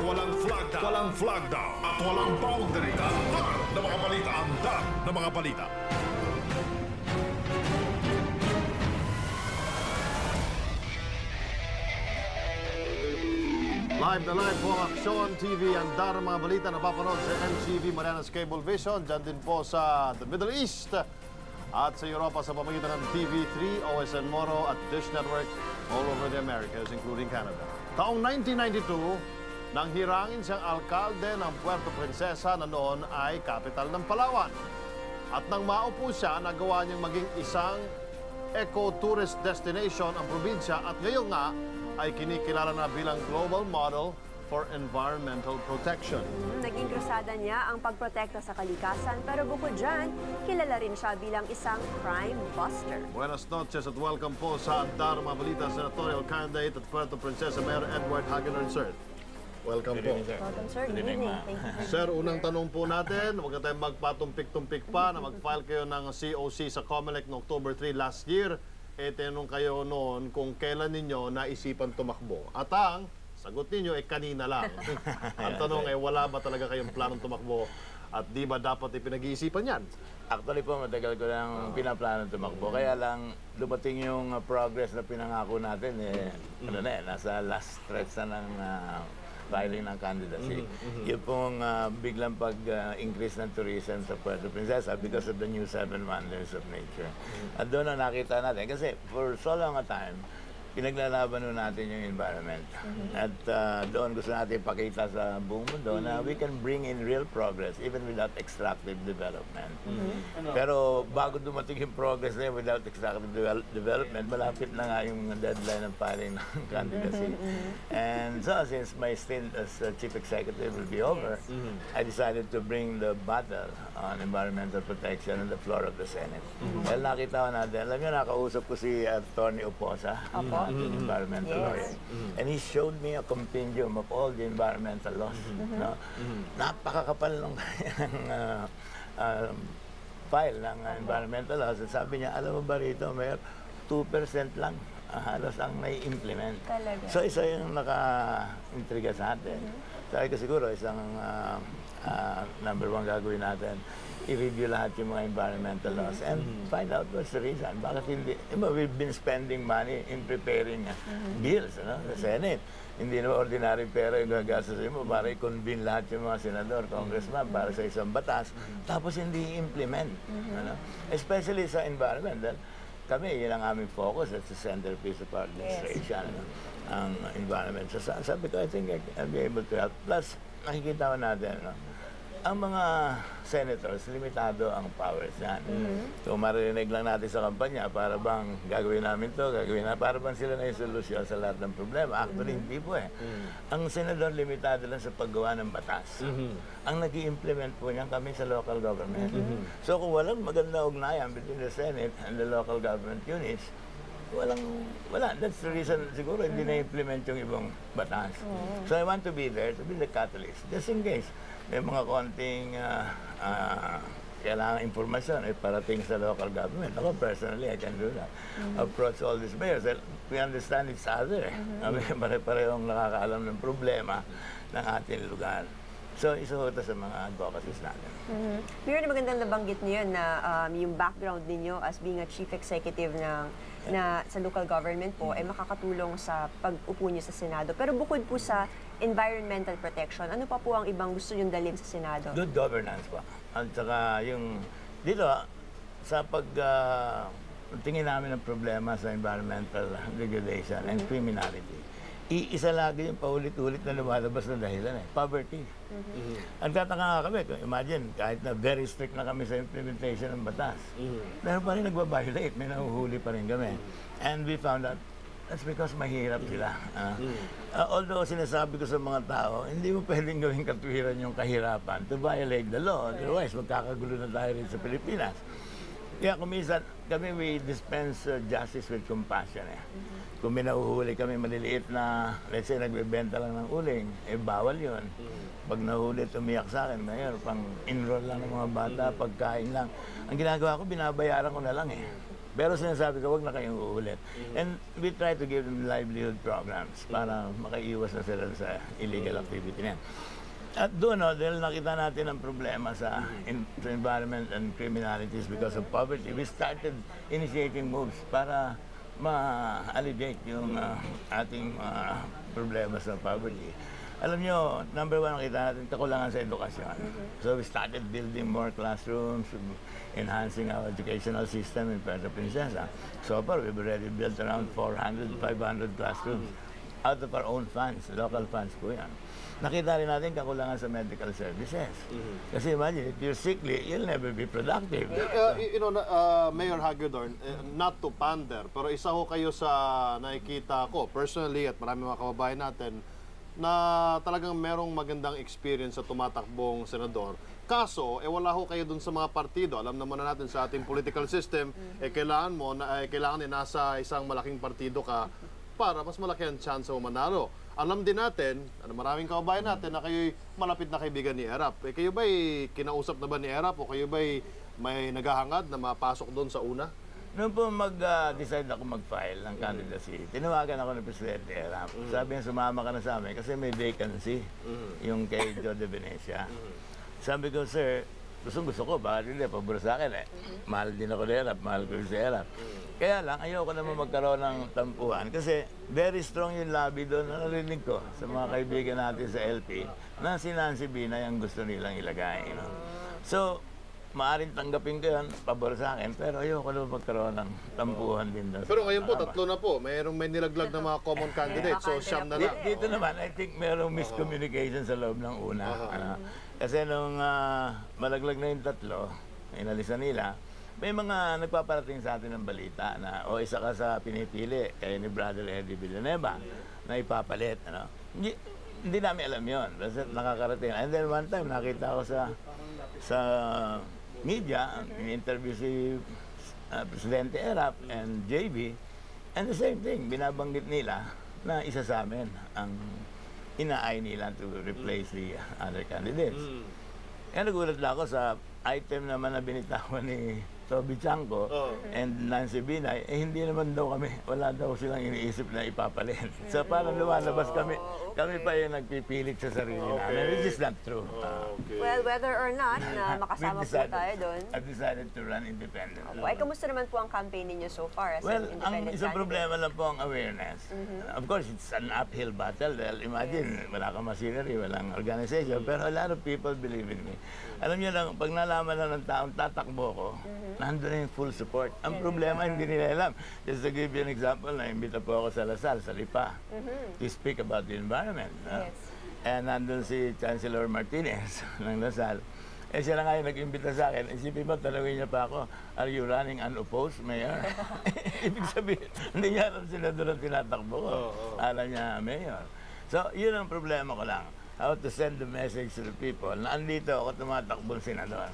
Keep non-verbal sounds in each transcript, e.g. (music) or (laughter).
walang flag down, walang flag down, at walang boundary. Antar na mga balita, antar na mga balita. Live na live po ang Aksyon TV ang dar mga balita na papanood sa MTV Marianas Cable Vision. Diyan din po sa the Middle East at sa Europa sa pamagitan ng TV3, OSN Moro at Dish Network all over the Americas including Canada. Taong 1992, nang hirangin siyang alkalde ng Puerto Princesa na noon ay capital ng Palawan. At nang maupo siya, nagawa niyang maging isang eco-tourist destination ang probinsya at ngayon nga ay kinikilala na bilang global model for environmental protection. Naging krusada niya ang pagprotekta sa kalikasan pero bukod dyan, kilala rin siya bilang isang crime buster. Buenas noches at welcome po sa Andar Mga Balita Senatorial Candidate at Puerto Princesa Mayor Edward Hagener, sir. Welcome po. Welcome sir, good evening. For Sir, unang tanong po natin, huwag tayong magpatumpik-tumpik pa na mag-file kayo ng COC sa COMELEC noong October 3 last year. E tinanong kayo noon kung kailan ninyo naisipan tumakbo. At ang sagot ninyo ay kanina lang. (laughs) ang tanong ay wala ba talaga kayong planong tumakbo at di ba dapat ipinag-iisipan yan? Actually po, matagal ko lang pinaplano tumakbo. Kaya lang, dumating yung uh, progress na pinangako natin, eh, ano na eh, nasa last stretch na ng uh, filing ng candidacy. Yung pong uh, biglang pag-increase ng tourism sa Puerto Princesa because of the new seven wonders of nature. At doon na nakita natin, kasi for so long a time, pinaglalaban nun natin yung environment. At uh, doon gusto natin ipakita sa buong mundo na we can bring in real progress even without extractive development. Pero bago dumating yung progress na yun without extractive devel- development, malapit na nga yung deadline ng filing ng candidacy. And so since my stint as uh, chief executive will be over, I decided to bring the battle on environmental protection on the floor of the Senate. Dahil nakita ko natin, alam niyo, nakausap ko si Attorney Oposa, Opo. Ating environmental Yes. lawyer. And he showed me a compendium of all the environmental laws. No? Napakakapal (laughs) ng uh, um, file ng uh, environmental laws. At sabi niya, alam mo ba rito, Mayor, 2% lang ah, halos ang nai-implement. Talaga? So isa yung naka-intriga sa atin. Sabi ko siguro, isang ah, ah, number one gagawin natin, i-review lahat yung mga environmental laws and find out what's the reason. Bakit hindi? Eh, ba, we've been spending money in preparing uh, bills ano, sa Senate. Hindi na ordinary pera yung gagastusin mo para i-convene lahat yung mga senador, congressman para sa isang batas, tapos hindi i-implement. Ano? Especially sa environment. Dahil kami, yun ang aming focus at sa centerpiece of our administration, ano, ang environment. So, sa- sabi ko, I think I'll be able to help. Plus, nakikita ko natin, no, ang mga senators, limitado ang powers yan. So maririnig lang natin sa kampanya, para bang gagawin namin to, gagawin na, para bang sila na yung solusyon sa lahat ng problema. Actually, hindi po eh. Ang senador, limitado lang sa paggawa ng batas. Ang nag implement po niyan kami sa local government. So kung walang maganda ugnayan between the Senate and the local government units, walang wala that's the reason siguro hindi na-implement yung ibang batas so I want to be there to be the catalyst just in case may mga konting ah, ah, kailangan informasyon ay parating sa local government. Ako personally, I can do that. Approach all these mayors. We understand each other. eh. Kami (laughs) pare-parehong nakakaalam ng problema ng ating lugar. So, isa ho ito sa mga advocacies natin. Mhm. Mayor, magandang nabanggit niyo yun na um, yung background ninyo as being a chief executive ng na sa local government po ay makakatulong sa pag-upo niyo sa Senado. Pero bukod po sa environmental protection, ano pa po ang ibang gusto niyong dalhin sa Senado? Good governance pa. At saka yung, dito, sa pag, ah, tingin namin ng problema sa environmental (laughs) degradation and criminality, iisa lagi yung paulit-ulit na lumalabas na dahilan eh, poverty. Ang tataka nga kami, imagine, kahit na very strict na kami sa implementation ng batas, meron pa rin nagbabiolate, may nahuhuli pa rin kami. And we found out, that's because mahirap sila. Ah. Ah, although sinasabi ko sa mga tao, hindi mo pwedeng gawing katwiran yung kahirapan to violate the law. Otherwise, magkakagulo na tayo rin sa Pilipinas. Kaya kumisan, kami we dispense uh, justice with compassion. Eh. Kung may nahuhuli kami maliliit na, let's say, nagbebenta lang ng uling, eh bawal yun. Pag nahuli, tumiyak sa akin, ngayon, pang enroll lang ng mga bata, pagkain lang. Ang ginagawa ko, binabayaran ko na lang eh. Pero sinasabi ko, wag na kayong uulit. And we try to give them livelihood programs para makaiwas na sila sa illegal activity na. At doon, no, dahil nakita natin ang problema sa, in, environment and criminalities because of poverty, we started initiating moves para ma-alleviate yung ah, ating ah, problema sa poverty. Alam nyo, number one, nakita natin kakulangan sa edukasyon. So we started building more classrooms, enhancing our educational system in Puerto Princesa. So far, we've already built around 400, 500 classrooms out of our own funds, local funds po yan. Nakita rin natin kakulangan sa medical services. Kasi imagine, if you're sickly, you'll never be productive. Uh, y- you know, uh, Mayor Hagedorn, eh, not to pander, pero isa ho kayo sa nakikita ko personally at marami mga kababayan natin na talagang merong magandang experience sa tumatakbong senador. Kaso, eh wala ho kayo dun sa mga partido. Alam naman na natin sa ating political system, eh kailangan mo, na, eh, kailangan eh nasa isang malaking partido ka para mas malaki ang chance mo manalo. Alam din natin, ano, maraming kababayan natin na kayo'y malapit na kaibigan ni Erap. Eh, kayo ba'y kinausap na ba ni Erap o kayo ba'y may naghahangad na mapasok doon sa una? Noon po mag-decide ako mag-file ng candidacy, tinawagan ako ng Presidente Erap. Sabi niya, sumama ka na sa amin kasi may vacancy, yung kay Joe de Venecia. Sabi ko, sir, gusto gusto ko, bakit hindi, pabor sa akin eh. Mahal din ako ni Erap, mahal ko si Erap. Kaya lang, ayoko naman magkaroon ng tampuhan kasi very strong yung lobby doon na narinig ko sa mga kaibigan natin sa LP na si Nancy Binay ang gusto nilang ilagay. Know? So, maaring tanggapin ko yun, pabor sa akin, pero ayoko naman magkaroon ng tampuhan din doon. Pero ngayon po, tatlo na po. Mayroong may nilaglag na mga common candidates. So, siyam na lang. Di- Dito naman, I think merong miscommunication sa loob ng una. Ano, kasi nung ah, malaglag na yung tatlo, inalisan nila, may mga nagpaparating sa atin ng balita na o isa ka sa pinipili kay ni Brother Eddie Villanueva na ipapalit. Ano. Hindi, hindi namin alam yon Basta nakakarating. And then one time, nakita ko sa sa media, in-interview si uh, Presidente Erap and JB, and the same thing, binabanggit nila na isa sa amin ang inaay nila to replace the other candidates. Kaya nagulat lang ako sa item naman na binitawan ni Toby Chanko Oo. and Nancy Binay, eh hindi naman daw kami, wala daw silang iniisip na ipapalit. (laughs) So parang lumalabas kami, kami pa yung nagpipilit sa sarili namin, which is not true. Ah, Okay. Well, whether or not (laughs) na makasama po tayo doon. I've decided to run independent. Ay, kamusta naman po ang campaign ninyo so far as Well, an ang independent isang candidate? problema lang po ang awareness. Of course, it's an uphill battle. Dahil imagine, wala kang machinery, walang organization, pero a lot of people believe in me. Alam niyo lang, pag nalaman na ng taong tatakbo ko, nandun na yung full support. Ang problema, hindi nila alam. Just to give you an example, naimbita po ako sa Lasal, sa Lipa, to speak about the environment. no? Yes. And nandun si Chancellor Martinez (laughs) ng Lasal. Eh siya na nga yung nag-imbita sa akin. Isipin mo, tanongin niya pa ako, are you running unopposed, Mayor? (laughs) Ibig sabihin, hindi niya alam senador ang tinatakbo ko. Alam niya, Mayor. So, yun ang problema ko lang. How to send the message to the people na andito ako tumatakbong senador.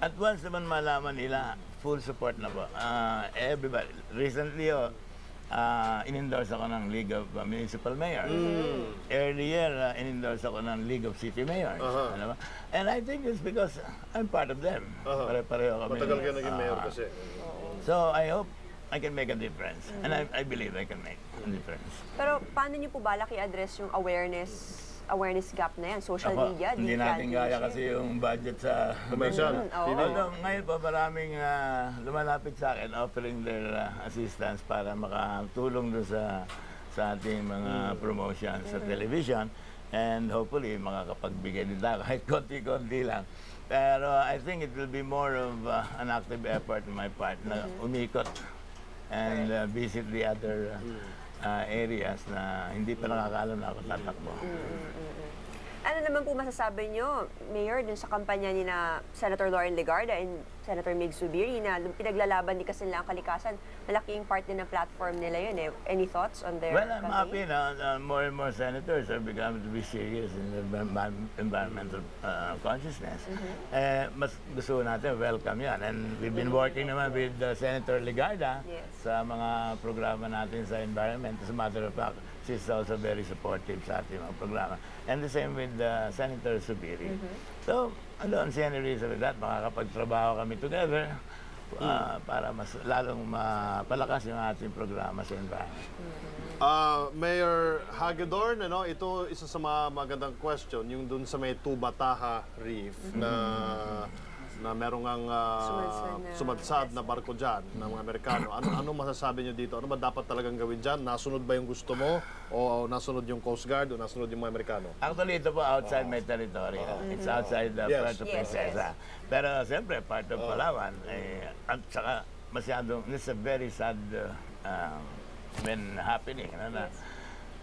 At once naman malaman nila, full support na po. Ah, everybody. Recently, oh, ah, in-endorse ako ng League of uh, Municipal Mayors. Earlier, uh, in-endorse ako ng League of City Mayors. Aha. Ano ba? And I think it's because I'm part of them. Aha. Pare-pareho kami. Matagal ka naging mayor kasi. So, I hope I can make a difference. And I, I believe I can make a difference. Pero paano niyo po balak i-address yung awareness awareness gap na yan? Social Ako, media, hindi natin gaya kasi yung budget sa Commercial. Mm, oo. Although ngayon po maraming ah, lumalapit sa akin offering their ah, assistance para makatulong doon sa sa ating mga promotions sa television and hopefully makakapagbigay din tayo kahit (laughs) konti-konti lang. Pero I think it will be more of ah, an active effort on my part na umikot and ah, visit the other ah, areas na hindi pa nakakaalam na ako tatakbo. Ano naman po masasabi niyo, Mayor, dun sa kampanya ni na Senator Lauren Legarda and Senator Mig Subiri na pinaglalaban ni Kasilang Kalikasan, malaking part din ng platform nila yun eh. Any thoughts on their Well, I'm happy na uh, more and more senators are becoming to be serious in the envi- environmental uh, consciousness. Eh, mas gusto natin, welcome yan. And we've been working naman with uh, Senator Legarda Yes. sa mga programa natin sa environment. As a matter of fact, she's also very supportive sa ating mga programa. And the same with uh, Senator Subiri. So, I don't see any reason with that. Makakapagtrabaho kami together. ah, para mas lalong mapalakas yung ating programa sa environment. Ah, Mayor Hagedorn, ano, ito isa sa mga magandang question, yung dun sa may Tubataha Reef na na merong ang ah, Sumadsad na- sumadsad na barko dyan ng mga Amerikano. Ano, ano masasabi nyo dito? Ano ba dapat talagang gawin dyan? Nasunod ba yung gusto mo? O nasunod yung Coast Guard? O nasunod yung mga Amerikano? Actually, ito po outside my territory. ah. It's outside the Yes. Puerto Yes, Princesa. Pero siyempre, part of Palawan. Eh, at saka masyadong, it's a very sad uh, um, when happening. Ano, na,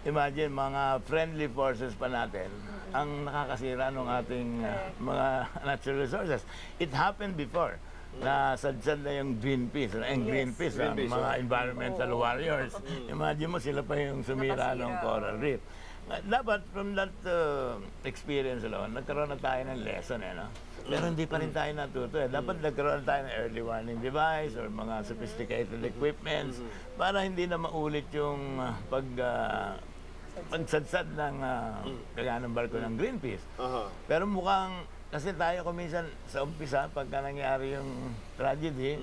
imagine, mga friendly forces pa natin ang nakakasira ng ating uh, mga (laughs) natural resources. It happened before na sadsad na yung Greenpeace. Ano, Yung Greenpeace, ang Greenpeace, mga oh. environmental warriors. Imagine mo, sila pa yung sumira ng coral reef. Dapat from that uh, experience alone, nagkaroon na tayo ng lesson eh, no? Pero hindi pa rin tayo natuto eh. Dapat nagkaroon tayo ng early warning device or mga sophisticated equipments para hindi na maulit yung uh, pag uh, pagsadsad ng uh, kaya ng barko ng Greenpeace. Aha. Pero mukhang, kasi tayo kuminsan sa umpisa, pagka nangyari yung tragedy,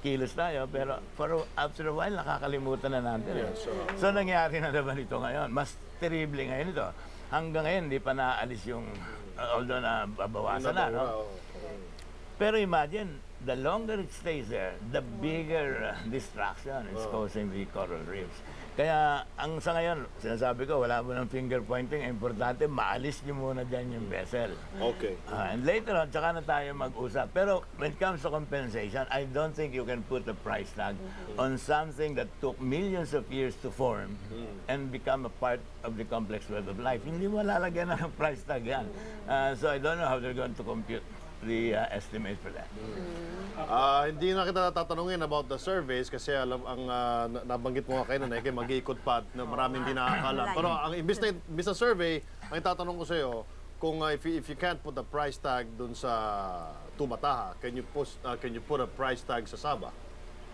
kilos tayo, pero for, after a while, nakakalimutan na natin. eh. So, nangyari na naman ito ngayon. Mas terrible ngayon ito. Hanggang ngayon, hindi pa naalis yung, uh, although na babawasan na, no? Pero imagine, the longer it stays there, the bigger uh, distraction it's causing the coral reefs. Kaya ang sa ngayon, sinasabi ko, wala mo ng finger pointing. Importante, maalis niyo muna dyan yung vessel. Okay. Ah, and later on, tsaka na tayo mag-usap. Pero when it comes to compensation, I don't think you can put a price tag on something that took millions of years to form and become a part of the complex web of life. Hindi mo lalagyan ng (laughs) price tag yan. Ah, so I don't know how they're going to compute the uh, estimate for that. Ah, hindi na kita tatanungin about the surveys kasi alam ang ah, na- nabanggit mo nga kayo na eh, mag-iikot pa at na maraming hindi nakakalam. Pero ang imbis na, imbis na survey, ang itatanong ko sa iyo, kung ah, if, you, if you can't put a price tag dun sa Tumataha, can you post ah, can you put a price tag sa Sabah?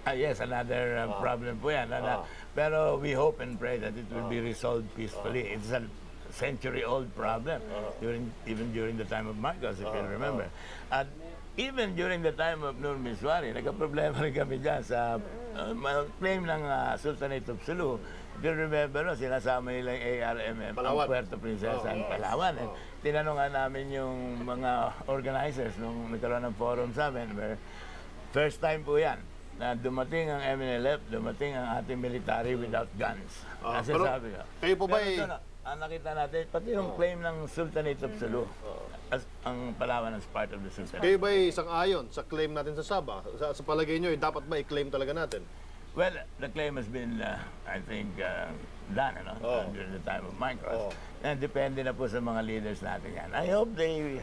Ah, yes, another uh, problem po yan. Ano, Pero we hope and pray that it will be resolved peacefully. It's a century-old problem, during, even during the time of Marcos, if you remember. At even during the time of Nur Miswari, nagka-problema (laughs) rin kami dyan sa uh, claim ng uh, Sultanate of Sulu. If you remember, no, sinasama nila yung ARMM, Palawan. ang Puerto Princesa, and Palawan. And tinanong nga namin yung mga organizers nung nagkaroon ng forum sa amin, where First time po yan na dumating ang MNLF, dumating ang ating military without guns. Ah, Kasi pero sabi ko. kayo po ba na, ang nakita natin, pati yung claim ng Sultanate of Sulu, as, ang Palawan as part of the Sultanate. Kayo ba ay isang ayon sa claim natin sa Sabah? Sa, sa palagay nyo, eh, dapat ba i-claim talaga natin? Well, the claim has been, uh, I think, uh, done ano, Oh. uh, during the time of Micros. Oh. And depende na po sa mga leaders natin yan. I hope they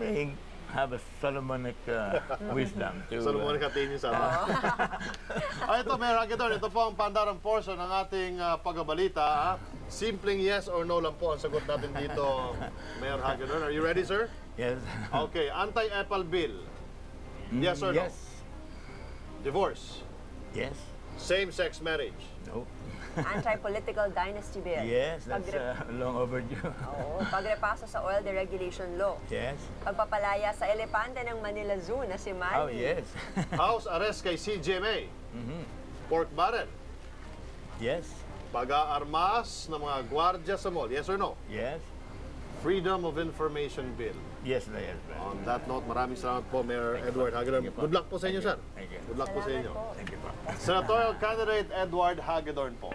may have a Solomonic uh, (laughs) wisdom to... Sa lumang katiin yung Sabah. (laughs) ah, ito, Mayor Hagedorn, ito po ang pandarang portion ng ating ah, pagbabalita. ah. Simpleng yes or no lang po ang sagot natin dito, (laughs) Mayor Hagedorn. Are you ready, sir? Yes. Okay, anti-Apple bill. Yes or no? Yes. Divorce. Yes. Same-sex marriage. No. (laughs) Anti-political dynasty bill. Yes, that's Pagre- uh, long overdue. Oo, pagrepaso sa oil deregulation law. yes. Pagpapalaya sa elepante ng Manila Zoo na si Manny. Oh, yes. House arrest kay CGMA. (laughs) Pork barrel. yes. Pag-aarmas ng mga gwardya sa mall. Yes or no? Yes. Freedom of Information Bill. Yes na yes. Brad. On that note, maraming salamat po, Mayor Edward Hagedorn. Thank you po. Good luck po sa inyo, sir. Thank you. Good luck po sa inyo. Thank you po. Senatorial candidate Edward Hagedorn po.